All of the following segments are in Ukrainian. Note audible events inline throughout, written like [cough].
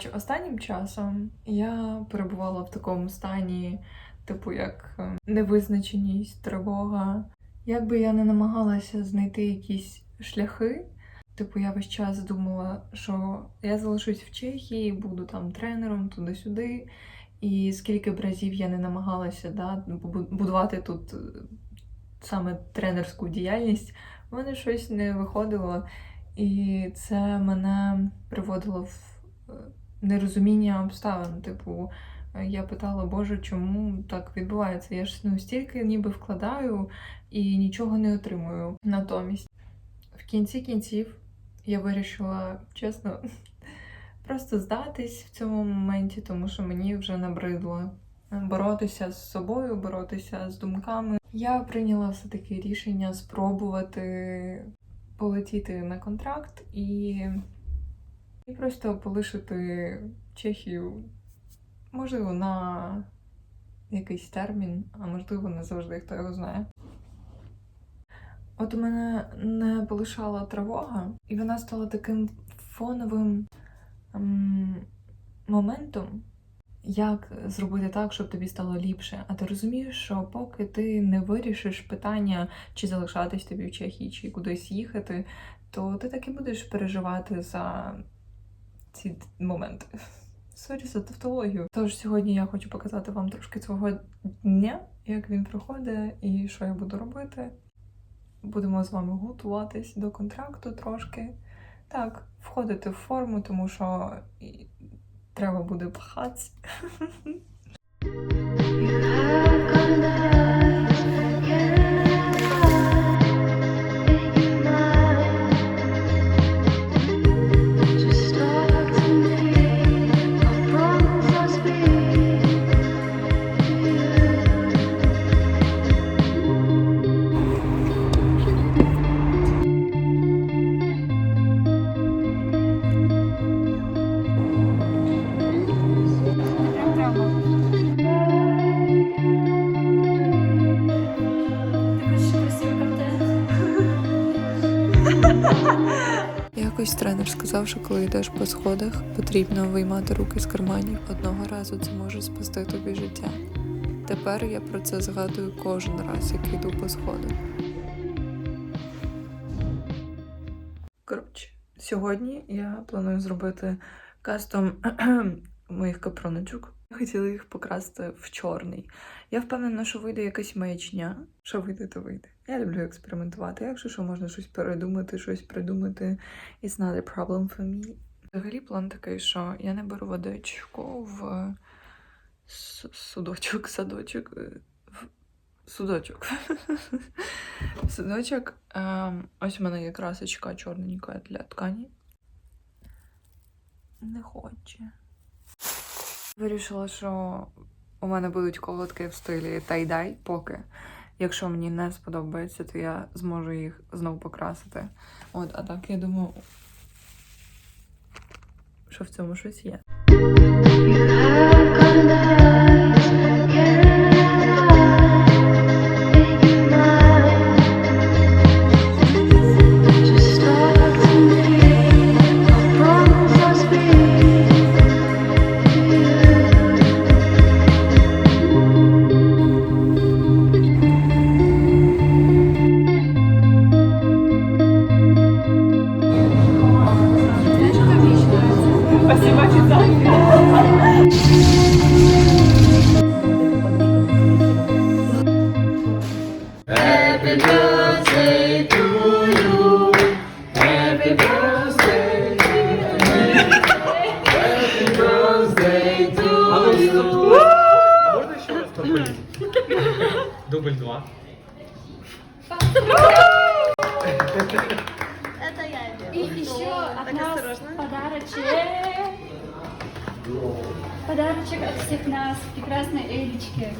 Коротше, останнім часом я перебувала в такому стані, типу, як е, невизначеність, тривога. Як би я не намагалася знайти якісь шляхи, типу, я весь час думала, що я залишусь в Чехії, буду там тренером туди-сюди. І скільки б разів я не намагалася да, будувати тут е, саме тренерську діяльність, в мене щось не виходило. І це мене приводило в е, нерозуміння обставин. Типу, е, я питала, Боже, чому так відбувається? Я ж ну, стільки ніби вкладаю і нічого не отримую натомість. В кінці кінців я вирішила, чесно, [laughs] просто здатись в цьому моменті, тому що мені вже набридло боротися з собою, боротися з думками. Я прийняла все-таки рішення спробувати полетіти на контракт і, і просто полишити Чехію, можливо, на якийсь термін, а можливо, не завжди, хто його знає. От у мене не полишала тривога, і вона стала таким фоновим ем, моментом, як зробити так, щоб тобі стало ліпше. А ти розумієш, що поки ти не вирішиш питання, чи залишатись тобі в Чехії, чи кудись їхати, то ти так і будеш переживати за ці моменти. Сорі за тавтологію. Тож сьогодні я хочу показати вам трошки цього дня, як він проходить і що я буду робити. Будемо з вами готуватись до контракту трошки. Так, входити в форму, тому що треба буде пхатись. [laughs] Якось тренер сказав, що коли йдеш по сходах, потрібно виймати руки з карманів. Одного разу це може спасти тобі життя. Тепер я про це згадую кожен раз, як йду по сходах. Коротше, сьогодні я планую зробити кастом [clears throat] моїх капроночок. Хотіла їх покрасти в чорний. Я впевнена, що вийде якась маячня. Що вийде, то вийде. Я люблю експериментувати. Якщо що можна щось передумати, щось придумати, it's not a problem for me. Взагалі план такий, що я не беру водичку в судочок, садочок, е, в судочок. [laughs] Судочок. Ем, ось у мене є красочка чорненька для ткані. Не хоче. Вирішила, що у мене будуть колодки в стилі тай-дай, поки. Якщо мені не сподобається, то я зможу їх знову покрасити. От, а так я думаю, що в цьому щось є. Это я И еще от нас подарочек. Подарочек от всех нас, прекрасной Элечке.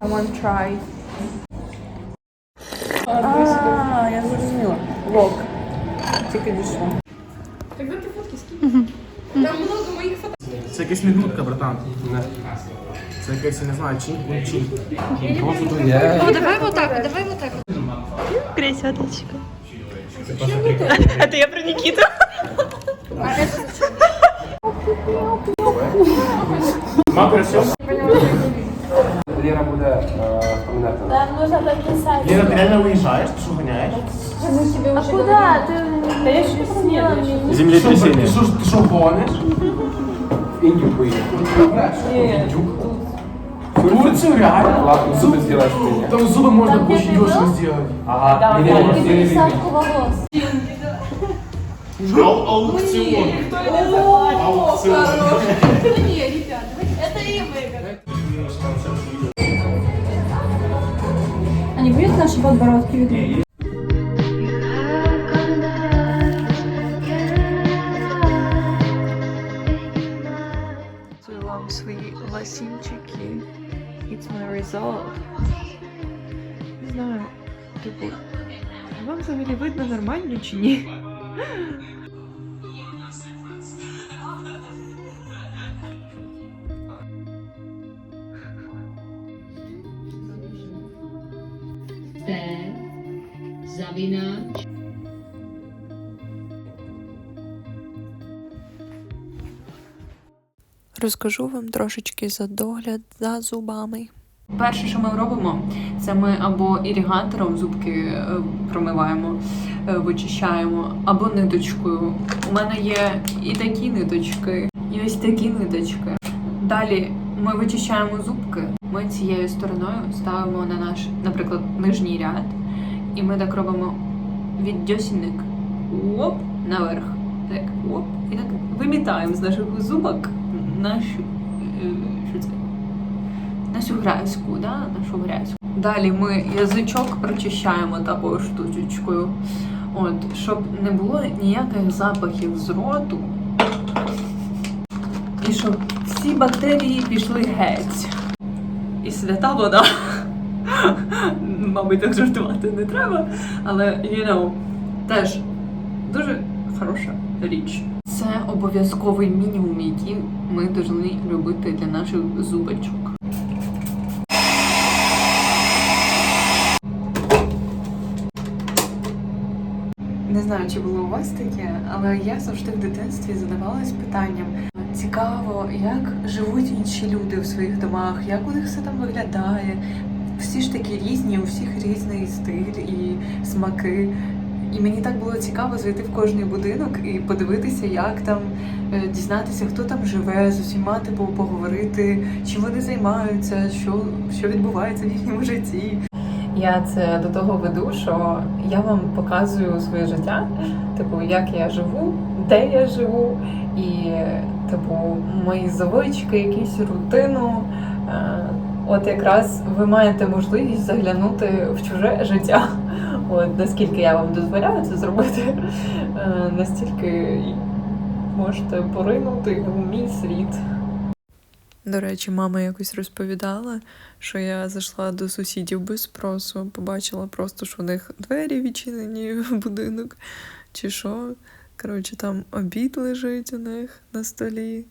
I want to try. А, я зрозуміла. Вок. Тільки дійшло. Це якась минутка, братан. Це якась, я не знаю, чин чин. Просто є. Ну, давай вот так, вот, давай вот так. Кресяточка. Це просто прикольно. А то я про Нікіту. Мама все. Лера буде е, вспоминати. Нам нужно подписать. Лера, ти реально? Ти що гоняєш? А куда? Ты да я еще смело мне. Землетрясіння. Ти що, ти що гониш? В Індію поїхав. В Турцію реально? Ладно, зуби зробиш в Індії. Там зубы можно Там, где очень ты дешево был? сделать. Ага, не И не пересадку волос. Аукцион. Аукцион. Это и выиграть. А не будет наши подбородки видны? Чи ні? Zavináč Розкажу вам трошечки за догляд за зубами. Перше, що ми робимо, це ми або ірігатором зубки е, промиваємо, вичищаємо, або ниточкою. У мене є і такі ниточки, і ось такі ниточки. Далі ми вичищаємо зубки. Ми цією стороною ставимо на наш, наприклад, нижній ряд, і ми так робимо від дьосінник оп, наверх. Так, оп, і так вимітаємо з наших зубок нашу, е, що це? нашу грязьку, да? нашу грязьку. Далі ми язичок прочищаємо такою штучечкою. От, щоб не було ніяких запахів з роту. І щоб всі бактерії пішли геть. І свята вода. [laughs] Мабуть, так жартувати не треба, але you know, теж дуже хороша річ. Це обов'язковий мінімум, який ми повинні робити для наших зубочок. Не знаю, чи було у вас таке, але я завжди в дитинстві задавалась питанням: цікаво, як живуть інші люди в своїх домах, як у них все там виглядає. Всі ж такі різні, у всіх різний стиль і смаки. І мені так було цікаво зайти в кожний будинок і подивитися, як там е, дізнатися, хто там живе, з усіма типу поговорити, чим вони займаються, що, що відбувається в їхньому житті. Я це до того веду, що я вам показую своє життя, типу, як я живу, де я живу, і типу, мої завички, якісь рутину. Е, От якраз ви маєте можливість заглянути в чуже життя. От наскільки я вам дозволяю це зробити, е, настільки можете поринути у мій світ. До речі, мама якось розповідала, що я зайшла до сусідів без спросу, побачила просто, що у них двері відчинені [laughs] в будинок, чи що. Коротше, там обід лежить у них на столі.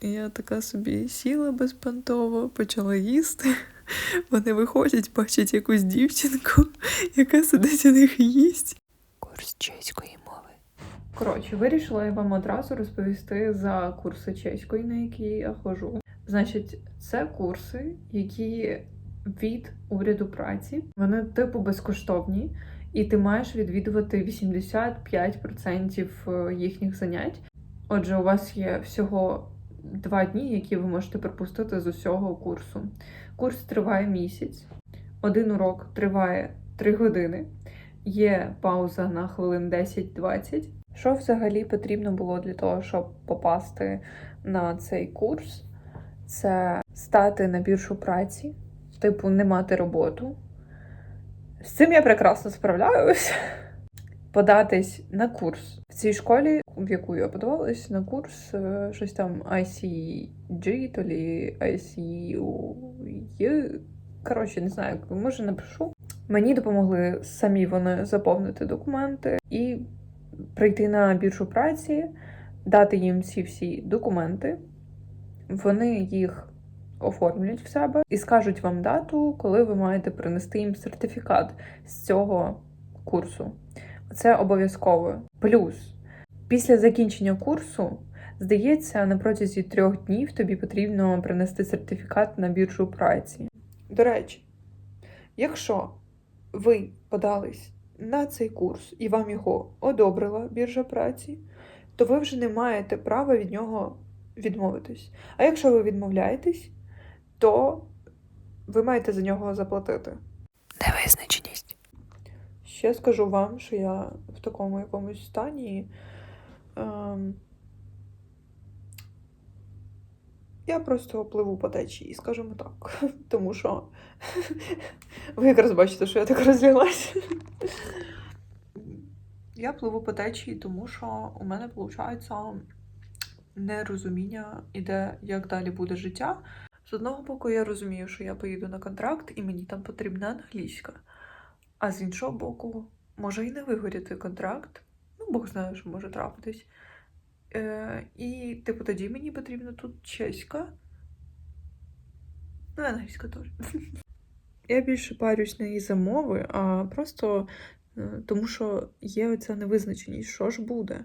І я така собі сіла безпантово, почала їсти. [laughs] Вони виходять, бачать якусь дівчинку, [laughs] яка сидить у них і їсть. Курс чеської мови. Коротше, вирішила я вам одразу розповісти за курси чеської, на які я ходжу. Значить, це курси, які від уряду праці. Вони типу безкоштовні, і ти маєш відвідувати 85% їхніх занять. Отже, у вас є всього два дні, які ви можете пропустити з усього курсу. Курс триває місяць, один урок триває 3 години, є пауза на хвилин 10-20. Що взагалі потрібно було для того, щоб попасти на цей курс? Це стати на біржу праці, типу, не мати роботу. З цим я прекрасно справляюсь. [laughs] Податись на курс в цій школі, в яку я подавалась, на курс е, щось там ICG, то лі ICU. Коротше, не знаю, може напишу. Мені допомогли самі вони заповнити документи і прийти на біржу праці, дати їм ці всі документи. Вони їх оформлять в себе і скажуть вам дату, коли ви маєте принести їм сертифікат з цього курсу. Це обов'язково. Плюс Після закінчення курсу, здається, на протязі трьох днів тобі потрібно принести сертифікат на біржу праці. До речі, якщо ви подались на цей курс і вам його одобрила біржа праці, то ви вже не маєте права від нього відмовитись. А якщо ви відмовляєтесь, то ви маєте за нього заплатити. Невизначеність. Ще скажу вам, що я в такому якомусь стані. Ем, я просто пливу по течії, скажімо так. [laughs] Тому що [laughs] ви якраз бачите, що я так розлілася. Я пливу по течії, тому що у мене виходить нерозуміння іде, як далі буде життя. З одного боку, я розумію, що я поїду на контракт і мені там потрібна англійська. А з іншого боку, може і не вигоріти контракт. Ну, Бог знає, що може трапитись. Е, і, типу, тоді мені потрібна тут чеська. Ну, англійська теж. [laughs] Я більше парюсь не із-за мови, а просто е, тому, що є оця невизначеність, що ж буде.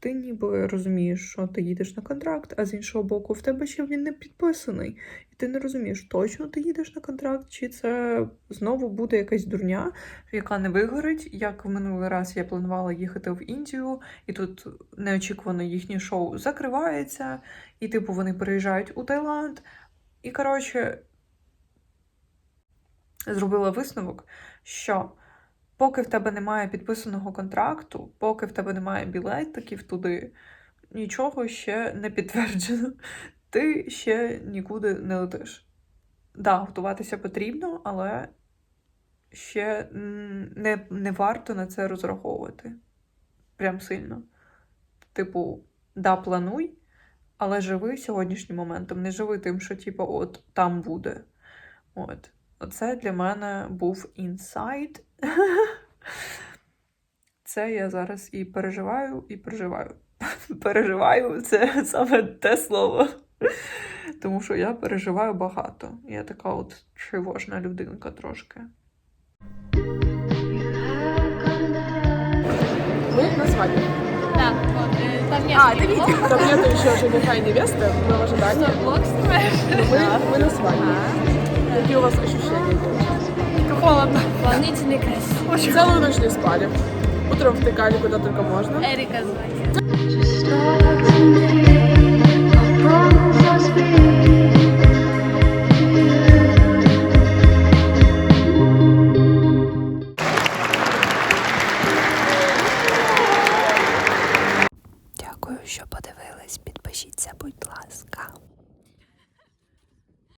Ти ніби розумієш, що ти їдеш на контракт, а з іншого боку, в тебе ще він не підписаний. І ти не розумієш, точно ти їдеш на контракт, чи це знову буде якась дурня, яка не вигорить. Як в минулий раз я планувала їхати в Індію, і тут неочікувано їхнє шоу закривається, і типу вони переїжджають у Таїланд. І коротше, зробила висновок, що поки в тебе немає підписаного контракту, поки в тебе немає білетиків туди, нічого ще не підтверджено. [laughs] Ти ще нікуди не летиш. Да, готуватися потрібно, але ще не, не варто на це розраховувати. Прям сильно. Типу, да, плануй, але живи сьогоднішнім моментом. Не живи тим, що, типу, от там буде. От. Оце для мене був інсайт. Це я зараз і переживаю, і переживаю. Переживаю це саме те слово. Тому що я переживаю багато. Я така от тривожна людинка трошки. Мы на свадьбе. Да, вот, э, там нет А, это никого. видео. Там нету еще жениха и невесты, мы в ожидании. Что, влог снимаешь? Мы, мы на свадьбе. Какие у вас ощущения? Холодно. Волнительный и Очень Целую ночь не спали. Утром втыкали куда только можно. Эрика звонит.